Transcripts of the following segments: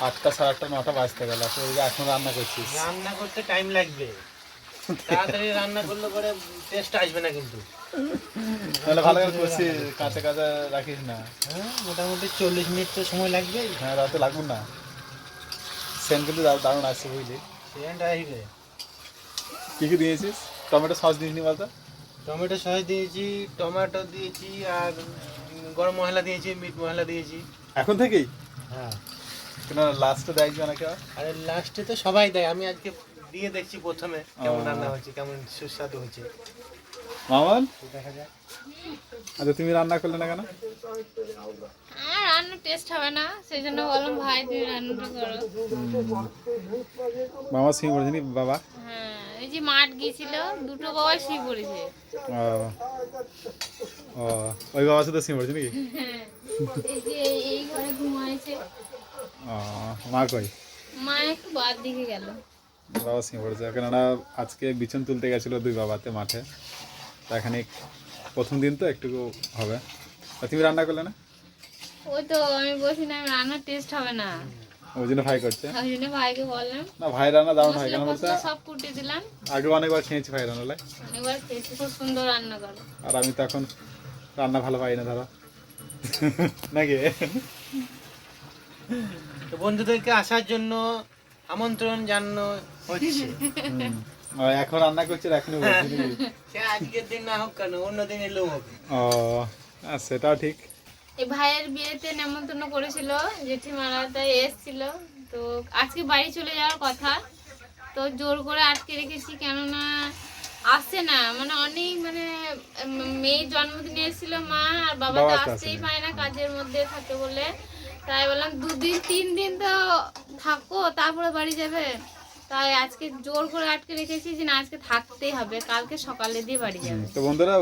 আটটা সাড়ে আটটা নটা বাজতে গেল। এখন রান্না করছিস? রান্না করতে টাইম লাগবে। তাড়াতাড়ি রান্না করলে পরে টেস্ট আসবে না কিন্তু। তাহলে ভালো করে করছিস কাঁচা কাঁচা রাখিস না। হ্যাঁ মোটামুটি চল্লিশ মিনিট তো সময় লাগবে। হ্যাঁ রাতে লাগুন না। সেন কিন্তু দারুণ- আসছে বুঝলি। সেখানটা আসবে। কী কী দিয়েছিস? টমেটো সস দিসনি বলতো? টমেটো সস দিয়েছি টমেটো দিয়েছি আর গরম মশলা দিয়েছি মিট মশলা দিয়েছি। এখন থেকেই? হ্যাঁ। কেন লাস্টে দেয় যে অনেকে? আর লাস্টে তো সবাই দেয়। আমি আজকে দিয়ে দেখছি প্রথমে কেমন রান্না হচ্ছে কেমন সুস্বাদু হচ্ছে মামন? দেখা যাক। আচ্ছা তুমি রান্না করলে না কেন? আর রান্না টেস্ট হবে না সেই জন্য বললাম ভাই তুমি রান্নাটা করো। মামা সিং বলেছিনি বাবা? হ্যাঁ এই যে মাঠ গিয়েছিল দুটো বাবাই শুয়ে পড়েছে। ও। ও ওই বাবা শুধু সিং পড়েছে নাকি? এই যে এই ঘরে ঘুমাইছে। মা কই? মা একটু বাদ দিকে গেল। বাবা পড়েছে। কেননা আজকে বিছন তুলতে গেছিল দুই বাবাতে মাঠে। তা এখানে প্রথম দিন তো একটু হবে। তা তুমি রান্না করলে না? ওই তো আমি বলছি না রান্নার টেস্ট হবে না। ওই জন্য ভাই করছে? ওই জন্য ভাইকে বললাম না ভাই রান্না দারুণ হয়। কেন বলতে সব কুটে দিলাম। আগে অনেকবার খেয়েছি ভাই রান্নালে এবার খেয়েছি খুব সুন্দর রান্না করো। আর আমি তো এখন রান্না ভালো পাই না ধরো। নাকি? তো বন্ধুদেরকে আসার জন্য আমন্ত্রণ জানানো হচ্ছে। এখন রান্না করছি নাকি? সে আজকের দিন না হোক কেন অন্য দিন এলেও হবে। ও হ্যাঁ, সেটাও ঠিক। এই ভাইয়ের বিয়েতে নেমন্তন্ন করেছিল জেঠিমারা তাই এসছিল। তো আজকে বাড়ি চলে যাওয়ার কথা। তো জোর করে আটকে রেখেছি কেননা আসছে না। মানে অনেক মানে মেয়ের জন্মদিনে এসেছিল মা আর বাবা তো আসতেই। পায় না কাজের মধ্যে থাকে বলে। তাই বললাম দুদিন তিন দিন তো থাকো তারপরে বাড়ি যাবে। তাই আজকে জোর করে আটকে রেখেছি যে না আজকে থাকতেই হবে কালকে সকালে দিয়ে বাড়ি যাবে। তো বন্ধুরা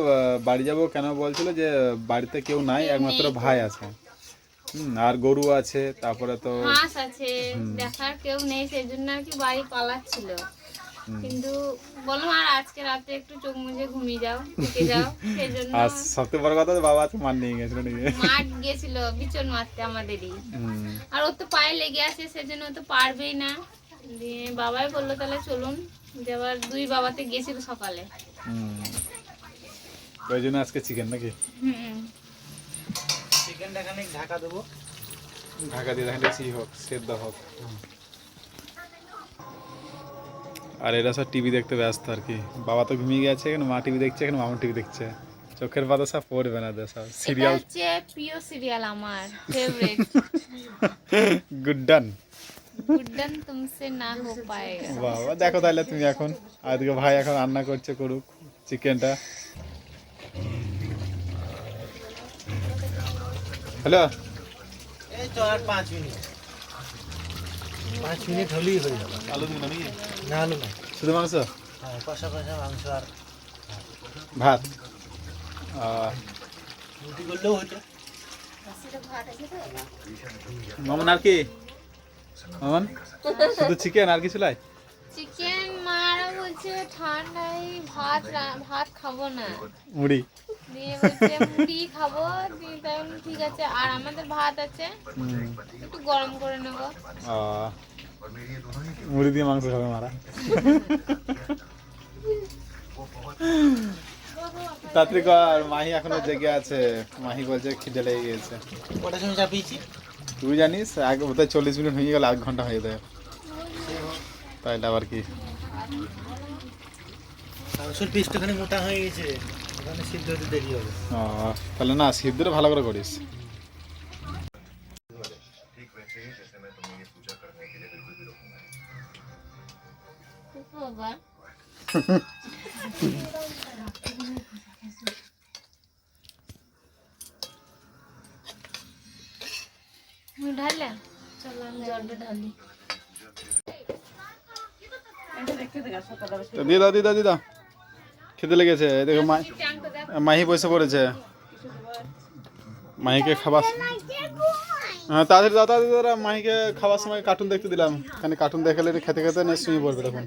বাড়ি যাব কেন বলছিল যে বাড়িতে কেউ নাই একমাত্র ভাই আছে। আর গরু আছে তারপরে তো হাঁস আছে দেখার কেউ নেই সেই জন্য আর কি বাড়ি পালাচ্ছিল। কিন্তু বললাম আর আজকে রাতে একটু চোখ মুজে ঘুমিয়ে যাও থেকে যাও সেই জন্য আর বড় কথা বাবা আজকে মান নিয়ে গেছিল মাঠ গেছিল। বিচন মারতে আমাদেরই। আর ওর তো পায়ে লেগে আছে সেজন্য তো পারবেই না। দিয়ে বাবাই বলল তাহলে চলুন। যে আবার দুই বাবাতে গেছিল সকালে। হুম। ওই জন্য আজকে চিকেন নাকি? চিকেনটা খানিক ঢাকা দেবো। ঢাকা দিয়ে দেখছি হোক সেদ্ধ হোক। আর এরা সব টিভি দেখতে ব্যস্ত আর কি। বাবা তো ঘুমিয়ে গেছে এখানে মা টিভি দেখছে এখানে মামা টিভি দেখছে। চোখের পাতা সব পড়বে না সব। সিরিয়াল হচ্ছে প্রিয় সিরিয়াল আমার ফেভারিট গুড ডান গুড্ডন তুমসে না হো পায়েগা বাবা দেখো তাহলে তুমি এখন। আজকে ভাই এখন রান্না করছে করুক চিকেনটা। হ্যালো এই তো আর পাঁচ মিনিট। পাঁচ মিনিট হলেই হয়ে যাবে। আলু দিন নাকি না আলু না। শুধু মাংস? হ্যাঁ কষা কষা মাংস আর ভাত? রুটি করলেও হতো। মামন আর কি? মামন শুধু চিকেন আর কিছু লাই চিকেন মারা বলছে ঠান্ডায় ভাত ভাত খাব না। মুড়ি? দিয়ে বলছে মুড়ি খাব দিয়ে তাই ঠিক আছে। আর আমাদের ভাত আছে। একটু গরম করে নেব। আহ, মুড়ি দিয়ে মাংস খাবে মারা। তাড়াতাড়ি কর মাহি এখনও জেগে আছে। মাহি বলছে খিদে লেগে গেছে। কটার সময় চাপিয়েছি? তুই জানিস আগে বোধহয় চল্লিশ মিনিট হয়ে গেল আধ ঘণ্টা হয়ে যায়। তাইলে আবার কি? পিসটা মোটা হয়ে গেছে। ওখানে সিদ্ধ হতে দেরি হবে। ও, তাহলে না সিদ্ধটা ভালো করে করিস। বাবা। চলো আমি জলটা ঢালি। দাও দিয়ে দাও খেতে লেগেছে। দেখো মাহি বসে পড়েছে মাহিকে খাবার তাড়াতাড়ি দাও তাড়াতাড়ি দাও মাহিকে সময় কার্টুন দেখতে দিলাম। এখানে কার্টুন দেখালে খেতে খেতে না শুয়ে পড়বে তখন।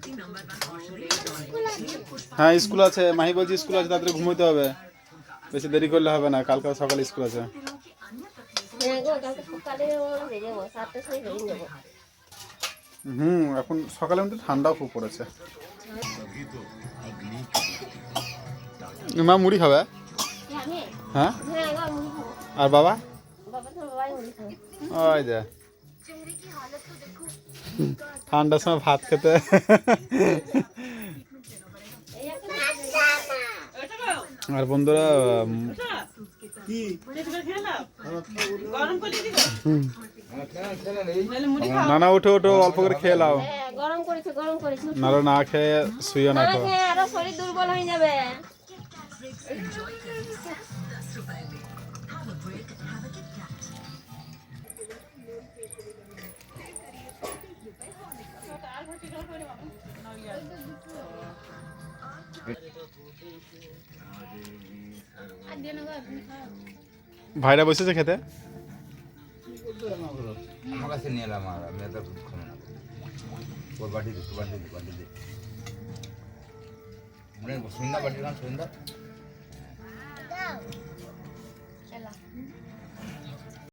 হ্যাঁ স্কুল আছে। মাহি বলছি স্কুল আছে, তাড়াতাড়ি ঘুমোতে হবে। বেশি দেরি করলে হবে না, কালকে সকালে স্কুল আছে। হুম, এখন সকালে কিন্তু ঠান্ডাও খুব পড়েছে। মা, মুড়ি খাবে? হ্যাঁ? আর বাবা? ওই যে ঠান্ডার সময় ভাত খেতে। আর বন্ধুরা উম, না না উঠো উঠো অল্প করে খেয়ে নাও। হ্যাঁ নাহলে না খেয়ে শুয়ে না শরীর দুর্বল হয়ে যাবে। ভাইরা বসেছে খেতে? আমার কাছে নিয়ে এলাম আর, আমি এত খাব না। ওর বাটি দে বাটি বাটি সন্ধ্যা বাটি খান সন্ধ্যা